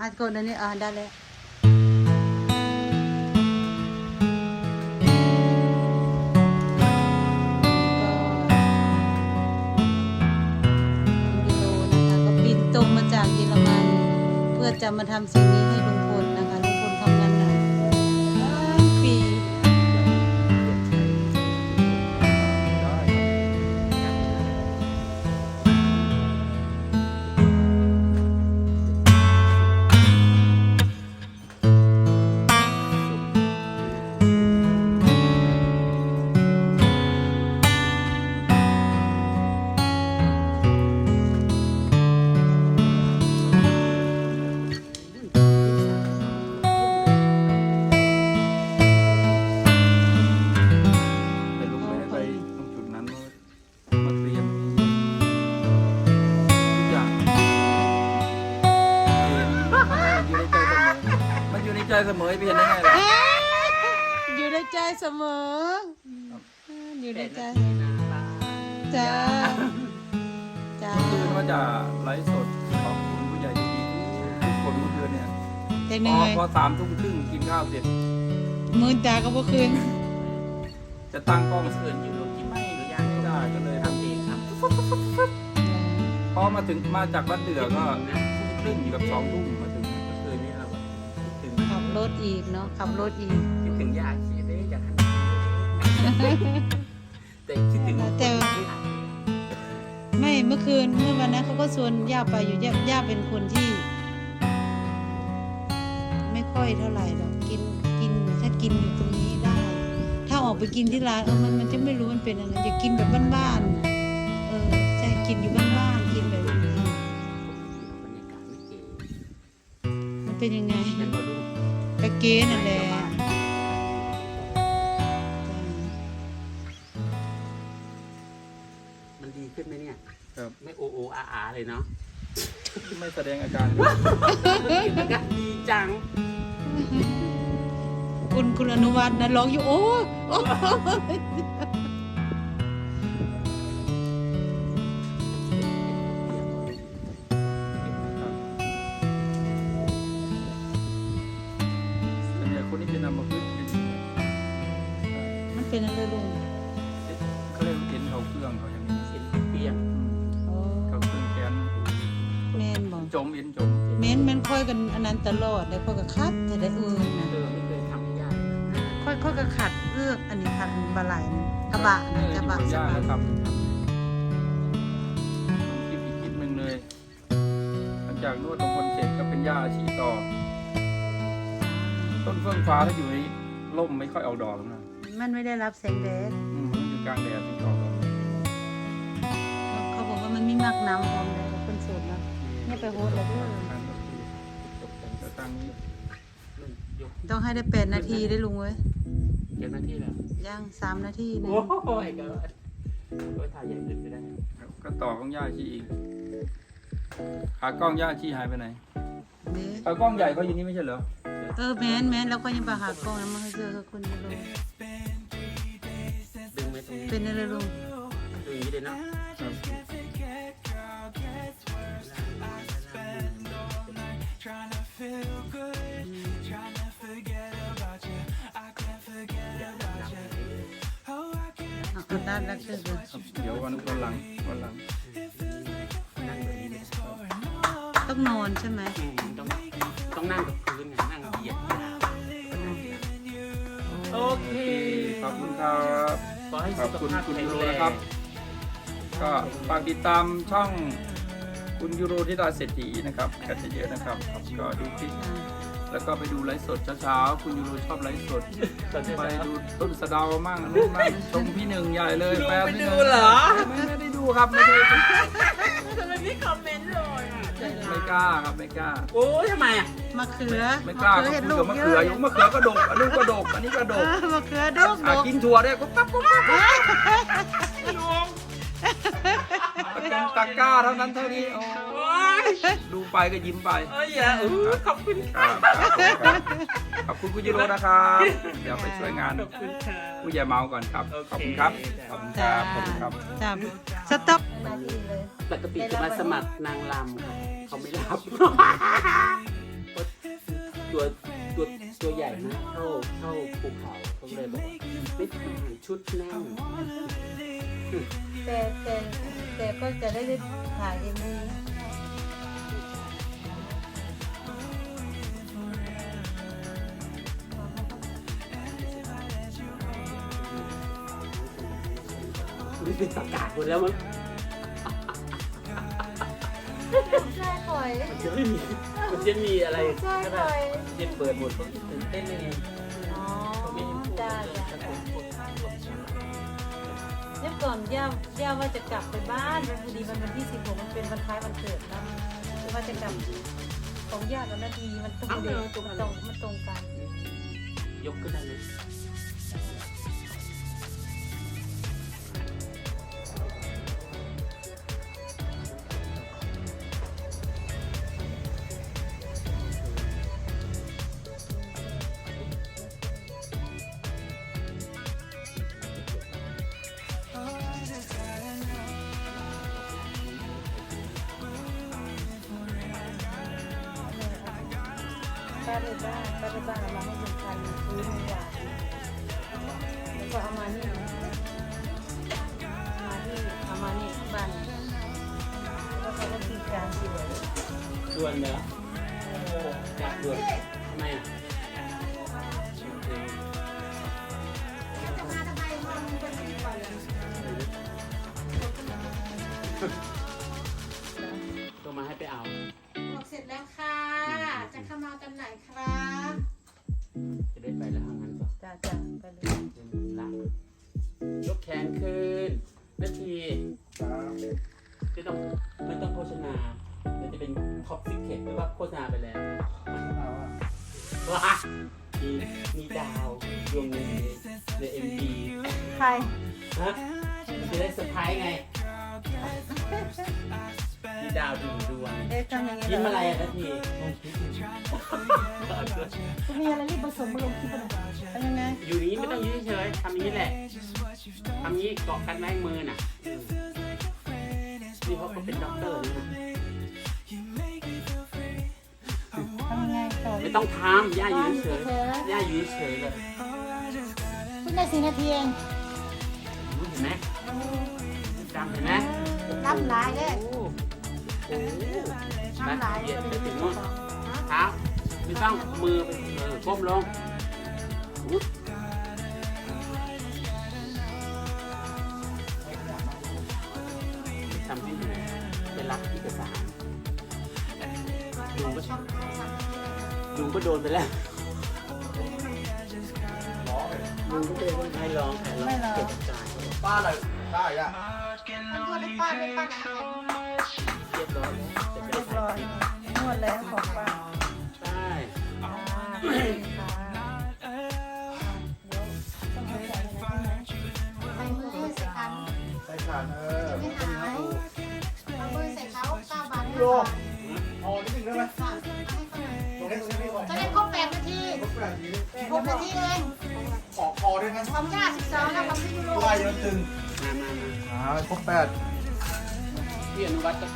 อะกดอันนี้อ่าได้แล้วก็บินตรงมาจากเยอรมัน เพื่อจะมาทำสิ่งนี้ให้ลุง เสมออยู่ในใจจ้าจ้าคืนว่าจะไลฟ์สดขอบคุณผู้ใหญ่ใจดีทุกคนเมื่อคืนเนี่ยแต่เหพนื่ออยพอสามทุ่มครึ่งกินข้าวเสร็จ มือตาก็บ่คืนจะตั้งกล้องเอื่นอยู่กินไม่หรือย่างไม่ได้ก็เลยครับทำเองครับพอมาถึงมาจากบ้านเดือก็ครึ่งอยู่กับสองทุ่มมาถึงเมื่อคืนนี้เราแบบคิดถึงขับรถอีกเนาะขับรถอีกคิดถึ แต่คิดถึงแต่ไม่เมื่อคืนเมื่อวันนั้นเขาก็ชวนย่าไปอยู่ย่าย่าเป็นคนที่ ไม่ค่อยเท่าไหร่หรอกกินกินถ้ากินอยู่ตรงนี้ได้ ถ้าออกไปกินที่ร้านเออมันมันจะไม่รู้มันเป็นอะไรจะกินแบบบ้านๆเออใช่กินอยู่บ้านๆกินแบบนี้บรรยากาศไม่เก๋มันเป็นยังไงยังก็รู้กะเกนั่นแหละมัน ครับ ไม่โอโออาอาเลยเนาะไม่แสดงอาการมันก็ดีจัง คุณคุณอนุวัฒน์นะร้องอยู่โอ้ยโอ้ยส่วนใหญ่คนที่เป็นอัมพฤกษ์เป็น มันเป็นอะไรลุง จมเอ็นจมแมนแมนค่อยกันอันนั้นตลอดเลยค่อยกับคัดแต่ได้เออนะเออไม่เคยทำให้ยากค่อยค่อยกับขัดเลือกอันนี้ขัดอันบาไหลนะกระบะนะกระบะเออสอยู่บนหญ้าบาแล้วยครับคลิปอีกคลิปหนึ่งเลย หลังจากนวดตรงคนเสร็จก็เป็นหญ้าชีต่อ ต้นเฟื่องฟ้าถ้าอยู่ในร่มไม่ค่อยออกดอกหรอกนะมันไม่ได้รับแสงแดดอืมมันอยู่กลางแดดเป็นออกดอกเขาบอกว่ามันไม่มากน้ำพร้อมเลย ไปโฮสต์แล้วด้วยจะตั้งนี้รุ่นยกต้องให้ได้แปดนาทีได้ลุงเว้ยเก็บหน้าที่แล้วย่างสามนาทีนะโอ้ยก็ก็ถ่ายอย่างอื่นก็ได้ก็ต่อของย่าชีอีกขากล้องย่าชีหายไปไหนเด้ขากล้องใหญ่ก็อยู่นี่ไม่ใช่เหรอเออแมนแมนแล้วก็ยังไปหากล้องแล้วมาให้เจอกับคนยูโรดึงไว้ตรงนี้เป็นอะไรลุงดึงอย่างนี้เลยเนาะ เอาด้านละครึ่งเลยครับเดี๋ยววันวันหลังวันหลังนั่งแบบนี้เลยต้องนอนใช่ไหมอืมต้องต้องนั่งกับพื้นไงนั่งเหยียดโอเคขอบคุณครับ ขอให้ขสุอบขคุณภาพคุณแข็งยูโรแรนะครับงก็ฝากติดตามช่อง คุณยูโรที่ดาเศรษฐีนะครับกันเยอะๆนะครับก็ดูคลิปแล้วก็ไปดูไลฟ์สดเช้าๆคุณยูโรชอบไลฟ์สดตอนนี้ไปดูต้นสะเดามั่งนู่นมั่งชมพี่หนึ่งใหญ่เลยแฟนพี่นึ่งดูเหรอไม่ไม่ได้ดูครับไม่ได้ทำไมไม่คอมเมนต์เลยอะไม่กล้าครับไม่กล้าโอ้ยทำไมอะมะเขือไม่กล้าเขืก็อเห็ดคุลูยกกับมะเยเขืออะอยู่มะเขือก็ดกอันนี้ก็ดกอันนี้ก็ดเอกอมะเขือดกดอะกกินถั่วด้วยก็ปั๊บปั๊บปั๊บ ตะกร้าเท่านั้นเท่านี้โอ้โอ้ยดูไปก็ยิ้มไปเอ้ยอย่าอู้ขอบคุณคค่ะรับขอบคุณคุณยูโรนะครับเดี๋ยวไปช่วยงานขอบคุณค่ะ ผู้ใหญ่เมาก่อนครับโอเคขอบคุณครับขอบคุณคจ้ารับขอบคุณครับ จ้าสต็อปปกติจะมาสมัครนางรำค่ะเขาไม่รับปตัวตัวตัวใหญ่นะเท่าเท่าภูเขาเขาเลยบอกว่าไม่ถ่ายชุดแน่นแต่แต่ แต่ก็จะได้ได้ถ่ายเอ็มวีมันเป็นประกาศหมดแล้วมั้งใช่ปล่อยมันจะไม่มีมันจะมีอะไรใช่ใช่ไหมปล่อยเย็นเปิดหมดเขาตื่นเต้นเลยไงอ๋อเขาไม่ได้พูดจ้าเรื่องจ้าตะโกนพูดเนี่ยก่อนย่าย่าว่าจะกลับไปบ้านมันพอดีมันวันที่สิบหกมันเป็นวันท้ายวันเกิดนะว่าจะกลับของญาติวันนาทีมันตรงเดียวมันตรงมันตรงกัน ยกขึ้นได้ไหม ป้าเลยบ้านป้าเลยบ้านเอามาให้ลุงพันซื้อหนึ่งอย่านแล้วก็เอามานี่เอามาที่เอามานี่บ้านแล้วก็เขาก็กินจานสวนด่วนเหรออยากด่วนทำไมอะ ดวงหนึ่งในในเอ็มบีใครฮะจะได้เซอร์ไพรส์ไงมีดาวดวงดวงเอ๊ะทำอย่างนี้ยิ้มอะไรอะนาทีคุณมีอะไรรีบผสมมาลงคลิปหน่อยทำยังไงอยู่อย่างนี้ไม่ต้องยืนเฉยๆทำอย่างนี้แหละทำอย่างนี้เกาะกันไว้มือน่ะอืมนี่เขาก็เป็นด็อกเตอร์นะทำยังไงต่อไม่ต้องทำย่าอยู่เฉยๆย่าอยู่เฉยๆเลยคุณ ได้สี่นาทีเองรู้เห็นไหมจำเห็นไหมรับหลายเลยโอ้โหน้ำลายเหยียดก็ไปเลยถึงโน่นเท้าไม่ต้องมือไปเออก้มลงอุ๊บทำที่ไหนเป็นรักที่กระสานลุงก็ลุงก็โดนไปแล้วลุงก็โดน ไม่ร้องแต่ร้องเก็บใจป้าอะไรป้าอะมันก็ได้ป้าได้ป้าไหนเรียบร้อยแล้วจะไปเรียบถ่าร้อยยคลิปนวดแล้วของป้าใช่อ่าขอบคุณค่ะเดี๋ยวต้องใส่อะไรใช่ไหมไปมือใส่กันใส่ขาดเออไม่หายเอามือใส่เขาเก้าบาทโลพอนิดนึงได้ไหมค่ะให้เขาหน่อยตรงนี้ตรงนี้พี่ขอจะได้ครบ แปดนาทีครบแปดทีครบนาทีเองขอคอด้วยนะความยากสิบสองแล้วความที่ยูโรไล่จนตึงมามามาอ่าครบแปดพี่อนุวัดก็